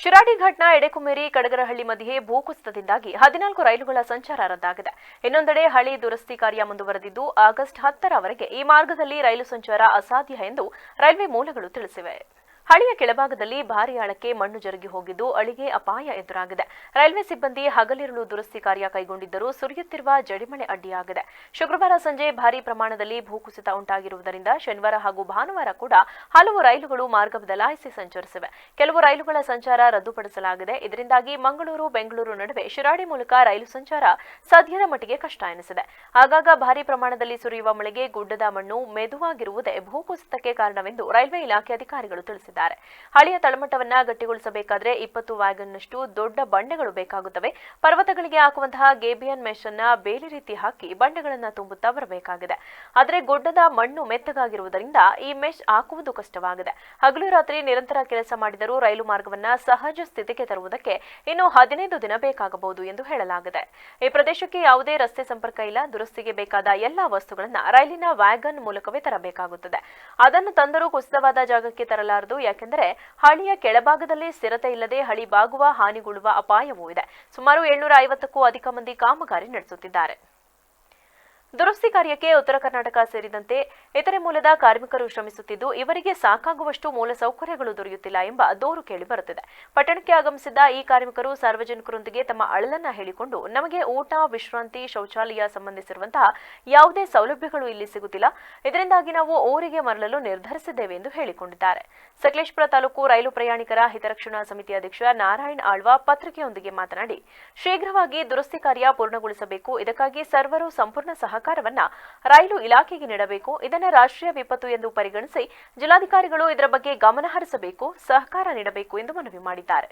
ಶಿರಾಡಿ ಘಟ್ನ ಎಡೆಕುಮೇರಿ ಕಡಗರಹಳ್ಳಿ ಮಧ್ಯೆ ಭೂಕುಸಿತದಿಂದಾಗಿ ಹದಿನಾಲ್ಕು ರೈಲುಗಳ ಸಂಚಾರ ರದ್ದಾಗಿದೆ. ಇನ್ನೊಂದೆಡೆ ಹಳಿ ದುರಸ್ತಿ ಕಾರ್ಯ ಮುಂದುವರೆದಿದ್ದು, ಆಗಸ್ಟ್ ಹತ್ತರವರೆಗೆ ಈ ಮಾರ್ಗದಲ್ಲಿ ರೈಲು ಸಂಚಾರ ಅಸಾಧ್ಯ ಎಂದು ರೈಲ್ವೆ ಮೂಲಗಳು ತಿಳಿಸಿವೆ. ಹಳಿಯ ಕೆಳಭಾಗದಲ್ಲಿ ಭಾರಿ ಆಳಕ್ಕೆ ಮಣ್ಣು ಜರುಗಿ ಹೋಗಿದ್ದು ಅಳಿಗೆ ಅಪಾಯ ಎದುರಾಗಿದೆ. ರೈಲ್ವೆ ಸಿಬ್ಬಂದಿ ಹಗಲಿರುಳು ದುರಸ್ತಿ ಕಾರ್ಯ ಕೈಗೊಂಡಿದ್ದರೂ ಸುರಿಯುತ್ತಿರುವ ಜಡಿಮಳೆ ಅಡ್ಡಿಯಾಗಿದೆ. ಶುಕ್ರವಾರ ಸಂಜೆ ಭಾರಿ ಪ್ರಮಾಣದಲ್ಲಿ ಭೂಕುಸಿತ ಉಂಟಾಗಿರುವುದರಿಂದ ಶನಿವಾರ ಹಾಗೂ ಭಾನುವಾರ ಕೂಡ ಹಲವು ರೈಲುಗಳು ಮಾರ್ಗ ಬದಲಾಯಿಸಿ ಸಂಚರಿಸಿವೆ. ಕೆಲವು ರೈಲುಗಳ ಸಂಚಾರ ರದ್ದುಪಡಿಸಲಾಗಿದೆ. ಇದರಿಂದಾಗಿ ಮಂಗಳೂರು, ಬೆಂಗಳೂರು ನಡುವೆ ಶಿರಾಡಿ ಮೂಲಕ ರೈಲು ಸಂಚಾರ ಸದ್ಯದ ಮಟ್ಟಿಗೆ ಕಷ್ಟ ಎನಿಸಿದೆ. ಆಗಾಗ ಭಾರೀ ಪ್ರಮಾಣದಲ್ಲಿ ಸುರಿಯುವ ಮಳೆಗೆ ಗುಡ್ಡದ ಮಣ್ಣು ಮೆದುವಾಗಿರುವುದೇ ಭೂಕುಸಿತಕ್ಕೆ ಕಾರಣವೆಂದು ರೈಲ್ವೆ ಇಲಾಖೆ ಅಧಿಕಾರಿಗಳು ತಿಳಿಸಿದ್ದಾರೆ. ಹಳಿಯ ತಳಮಟ್ಟವನ್ನ ಗಟ್ಟಿಗೊಳಿಸಬೇಕಾದ್ರೆ ಇಪ್ಪತ್ತು ವ್ಯಾಗನ್ನಷ್ಟು ದೊಡ್ಡ ಬಂಡೆಗಳು ಬೇಕಾಗುತ್ತವೆ. ಪರ್ವತಗಳಿಗೆ ಹಾಕುವಂತಹ ಗೇಬಿಯನ್ ಮೆಶ್ ಅನ್ನ ಬೇಲಿ ರೀತಿ ಹಾಕಿ ಬಂಡೆಗಳನ್ನ ತುಂಬುತ್ತಾ ಬರಬೇಕಾಗಿದೆ. ಆದರೆ ಗುಡ್ಡದ ಮಣ್ಣು ಮೆತ್ತಗಾಗಿರುವುದರಿಂದ ಈ ಮೆಶ್ ಹಾಕುವುದು ಕಷ್ಟವಾಗಿದೆ. ಹಗಲು ರಾತ್ರಿ ನಿರಂತರ ಕೆಲಸ ಮಾಡಿದರೂ ರೈಲು ಮಾರ್ಗವನ್ನ ಸಹಜ ಸ್ಥಿತಿಗೆ ತರುವುದಕ್ಕೆ ಇನ್ನು ಹದಿನೈದು ದಿನ ಬೇಕಾಗಬಹುದು ಎಂದು ಹೇಳಲಾಗಿದೆ. ಈ ಪ್ರದೇಶಕ್ಕೆ ಯಾವುದೇ ರಸ್ತೆ ಸಂಪರ್ಕ ಇಲ್ಲ. ದುರಸ್ತಿಗೆ ಬೇಕಾದ ಎಲ್ಲಾ ವಸ್ತುಗಳನ್ನ ರೈಲಿನ ವ್ಯಾಗನ್ ಮೂಲಕವೇ ತರಬೇಕಾಗುತ್ತದೆ. ಅದನ್ನು ತಂದರೂ ಕುಸಿತವಾದ ಜಾಗಕ್ಕೆ ತರಲಾರದು. ಯಾಕೆಂದರೆ ಹಳಿಯ ಕೆಳಭಾಗದಲ್ಲಿ ಸ್ಥಿರತೆ ಇಲ್ಲದೆ ಹಳಿ ಬಾಗುವ ಹಾನಿಗೊಳ್ಳುವ ಅಪಾಯವೂ ಇದೆ. ಸುಮಾರು ಏಳ್ನೂರ ಐವತ್ತಕ್ಕೂ ಅಧಿಕ ಮಂದಿ ಕಾಮಗಾರಿ ನಡೆಸುತ್ತಿದ್ದಾರೆ. ದುರಸ್ತಿ ಕಾರ್ಯಕ್ಕೆ ಉತ್ತರ ಕರ್ನಾಟಕ ಸೇರಿದಂತೆ ಇತರೆ ಮೂಲದ ಕಾರ್ಮಿಕರು ಶ್ರಮಿಸುತ್ತಿದ್ದು, ಇವರಿಗೆ ಸಾಕಾಗುವಷ್ಟು ಮೂಲ ಸೌಕರ್ಯಗಳು ದೊರೆಯುತ್ತಿಲ್ಲ ಎಂಬ ದೂರು ಕೇಳಿ ಬರುತ್ತಿದೆ. ಪಟ್ಟಣಕ್ಕೆ ಆಗಮಿಸಿದ ಈ ಕಾರ್ಮಿಕರು ಸಾರ್ವಜನಿಕರೊಂದಿಗೆ ತಮ್ಮ ಅಳಲನ್ನ ಹೇಳಿಕೊಂಡು, ನಮಗೆ ಊಟ, ವಿಶ್ರಾಂತಿ, ಶೌಚಾಲಯ ಸಂಬಂಧಿಸಿರುವಂತಹ ಯಾವುದೇ ಸೌಲಭ್ಯಗಳು ಇಲ್ಲಿ ಸಿಗುತ್ತಿಲ್ಲ. ಇದರಿಂದಾಗಿ ನಾವು ಊರಿಗೆ ಮರಳಲು ನಿರ್ಧರಿಸಿದ್ದೇವೆ ಎಂದು ಹೇಳಿಕೊಂಡಿದ್ದಾರೆ. ಸಕಲೇಶ್ಪುರ ತಾಲೂಕು ರೈಲು ಪ್ರಯಾಣಿಕರ ಹಿತರಕ್ಷಣಾ ಸಮಿತಿ ಅಧ್ಯಕ್ಷ ನಾರಾಯಣ್ ಆಳ್ವ ಪತ್ರಿಕೆಯೊಂದಿಗೆ ಮಾತನಾಡಿ, ಶೀಘ್ರವಾಗಿ ದುರಸ್ತಿ ಕಾರ್ಯ ಪೂರ್ಣಗೊಳಿಸಬೇಕು. ಇದಕ್ಕಾಗಿ ಸರ್ವರು ಸಂಪೂರ್ಣ ಸಹಕಾರವನ್ನ ರೈಲು ಇಲಾಖೆಗೆ ನೀಡಬೇಕು. ಇದನ್ನು ರಾಷ್ಟ್ರೀಯ ವಿಪತ್ತು ಎಂದು ಪರಿಗಣಿಸಿ ಜಿಲ್ಲಾಧಿಕಾರಿಗಳು ಇದರ ಬಗ್ಗೆ ಗಮನ ಹರಿಸಬೇಕು, ಸಹಕಾರ ನೀಡಬೇಕು ಎಂದು ಮನವಿ ಮಾಡಿದ್ದಾರೆ.